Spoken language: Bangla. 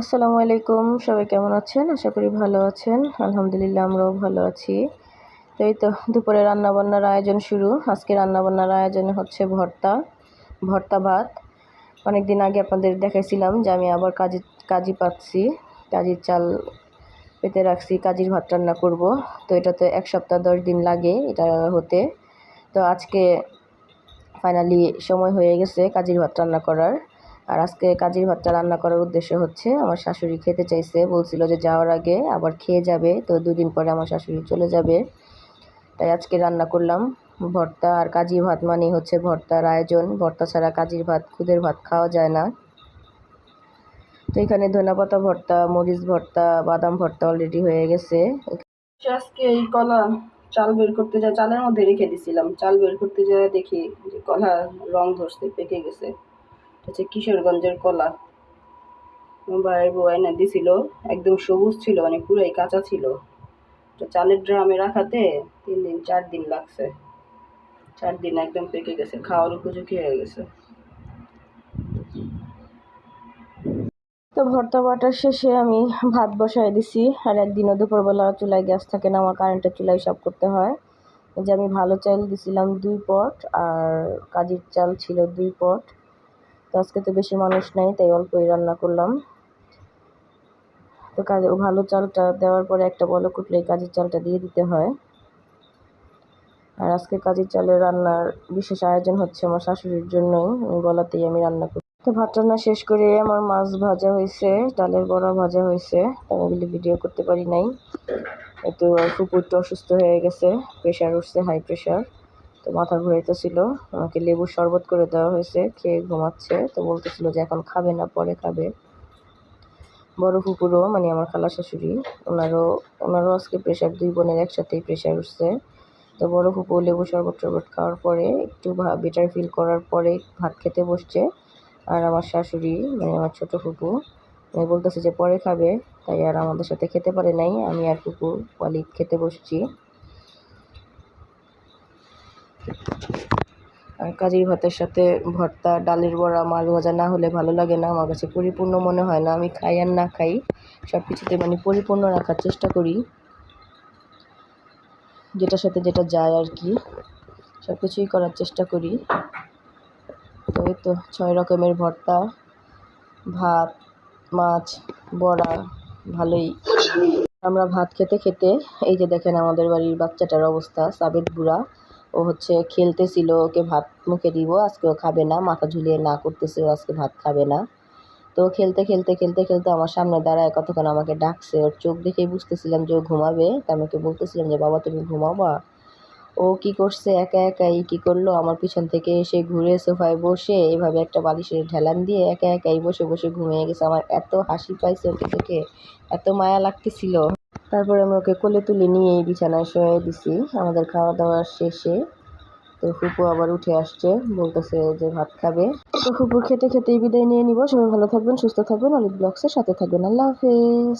আসসালামু আলাইকুম, সবাই কেমন আছেন? আশা করি ভালো আছেন। আলহামদুলিল্লাহ আমরাও ভালো আছি। তো এই তো, দুপুরে রান্নাবান্নার আয়োজন শুরু। আজকে রান্নাবান্নার আয়োজনে হচ্ছে ভর্তা ভর্তা ভাত। অনেক দিন আগে আপনাদের দেখাইছিলাম যে আমি আবার কাজি কাজি পাচ্ছি কাজির চাল পেতে রাখছি, কাজির ভাত রান্না করব। তো এটা তো এক সপ্তাহ দশ দিন লাগে এটা হতে। তো আজকে ফাইনালি সময় হয়ে গেছে কাজির ভাত রান্না করার। আর আজকে কাজির ভাতটা রান্না করার উদ্দেশ্য হচ্ছে, আমার শাশুড়ি খেতে চাইছে, বলছিল যে যাওয়ার আগে আবার খেয়ে যাবে, তো দুদিন পরে আমার শাশুড়ি চলে যাবে। তাই আজকে রান্না করলাম ভর্তা আর কাজি ভাত মানে হচ্ছে ভর্তার আয়োজন। ভর্তা ছাড়া কাজির ভাত, খুদের ভাত খাওয়া যায় না। তো এখানে ধনেপাতা ভর্তা, মরিচ ভর্তা, বাদাম ভর্তা অলরেডি হয়ে গেছে। আজকে এই কলা চাল বের করতে যায়, চালের মধ্যে রেখে দিছিলাম। চাল বের করতে যায় দেখি যে কলা রং ধরছে, পেকে গেছে। হচ্ছে কিশোরগঞ্জের কলা। ভাইয়ের বউ এনে দিছিল, একদম সবুজ ছিল মানে পুরাই কাঁচা ছিল। তো চালের ড্রামে রাখাতে তিন দিন, চার দিন লাগছে। চার দিন একদম পেকে গেছে, খাওয়ার উপযোগী হয়ে গেছে। তো ভর্তা বাটার শেষে আমি ভাত বসাই দিছি, আর একদিনও দুপুরবেলা চুলায় গ্যাস থাকে না, আমার কারেন্টের চুলায় সব করতে হয়। যে আমি ভালো চাল দিছিলাম দুই পট, আর কাজির চাল ছিল দুই পট। তো আজকে তো বেশি মানুষ নাই, তাই অল্পই রান্না করলাম। তো কাজে ভালো চালটা দেওয়ার পরে একটা বলো কুটলেই কাজের চালটা দিয়ে দিতে হয়। আর আজকে কাজের চালের রান্নার বিশেষ আয়োজন হচ্ছে আমার শাশুড়ির জন্যই গলাতেই আমি রান্না করি। তো ভাত রান্না শেষ করে আমার মাছ ভাজা হয়েছে, ডালের বড়া ভাজা হয়েছে ওগুলি ভিডিও করতে পারি নাই। একটু ফুপুরটা অসুস্থ হয়ে গেছে প্রেশার উঠছে হাই প্রেশার তো মাথা ঘুরাইতেছিল। আমাকে লেবুর শরবত করে দেওয়া হয়েছে, খেয়ে ঘুমাচ্ছে। তো বলতেছিল যে এখন খাবে না, পরে খাবে। বড় কুকুরও মানে আমার খালা শাশুড়ি, ওনারও ওনারও আজকে প্রেশার দুই বোনের একসাথেই প্রেশার উঠছে। তো বড় ফুপু লেবু শরবত টরবত খাওয়ার পরে একটু বেটার ফিল করার পরে ভাত খেতে বসছে। আর আমার শাশুড়ি মানে আমার ছোট ফুপু আমি বলতেছে যে পরে খাবে। তাই আর আমাদের সাথে খেতে পারে নাই। আমি আর ফুপু ওয়ালিদ খেতে বসছি। আর কাজের ভাতের সাথে ভর্তা, ডালের বড়া, মাছ ভাজা না হলে ভালো লাগে না। আমার কাছে পরিপূর্ণ মনে হয় না। আমি খাই আর না খাই সব কিছুতে মানে পরিপূর্ণ রাখার চেষ্টা করি। যেটার সাথে যেটা যায় আর কি সব কিছুই করার চেষ্টা করি। তো এই তো, ছয় রকমের ভর্তা, ভাত, মাছ, বড়া, ভালোই। আমরা ভাত খেতে খেতে, এই যে দেখেন আমাদের বাড়ির বাচ্চাটার অবস্থা, সাবেদ বুড়া। ও হচ্ছে খেলতেছিল, ওকে ভাত মুখে দিব, আজকে ও খাবে না, মাথা ঝুলিয়ে না করতেছে, ও আজকে ভাত খাবে না। তো খেলতে খেলতে খেলতে খেলতে আমার সামনে দাঁড়ায় কতক্ষণ আমাকে ডাকছে, ওর চোখ দেখেই বুঝতেছিলাম যে ও ঘুমাবে, তা আমাকে বলতেছিলাম যে, বাবা, তুমি ঘুমাবা? ও কি করছে, একা, একাই কি করল? আমার পিছন থেকে এসে ঘুরে সোফায় বসে এভাবে একটা বালিশের ঢেলান দিয়ে একা, একাই বসে বসে ঘুমিয়ে গেছে। আমার এত হাসি পাইছে ওকে দেখে এত মায়া লাগতেছিল। তারপরে আমি ওকে কোলে তুলে নিয়ে বিছানায় শুয়ে দিছি। আমাদের খাওয়া দাওয়া শেষে। তো ফুপু আবার উঠে আসছে, বলতেছে যে ভাত খাবে। তো ফুপুর খেতে খেতেই বিদায় নিয়ে নিব। সবাই ভালো থাকবেন, সুস্থ থাকবেন। অলিভ ব্লগসের সাথে থাকবেন। আল্লাহ হাফেজ।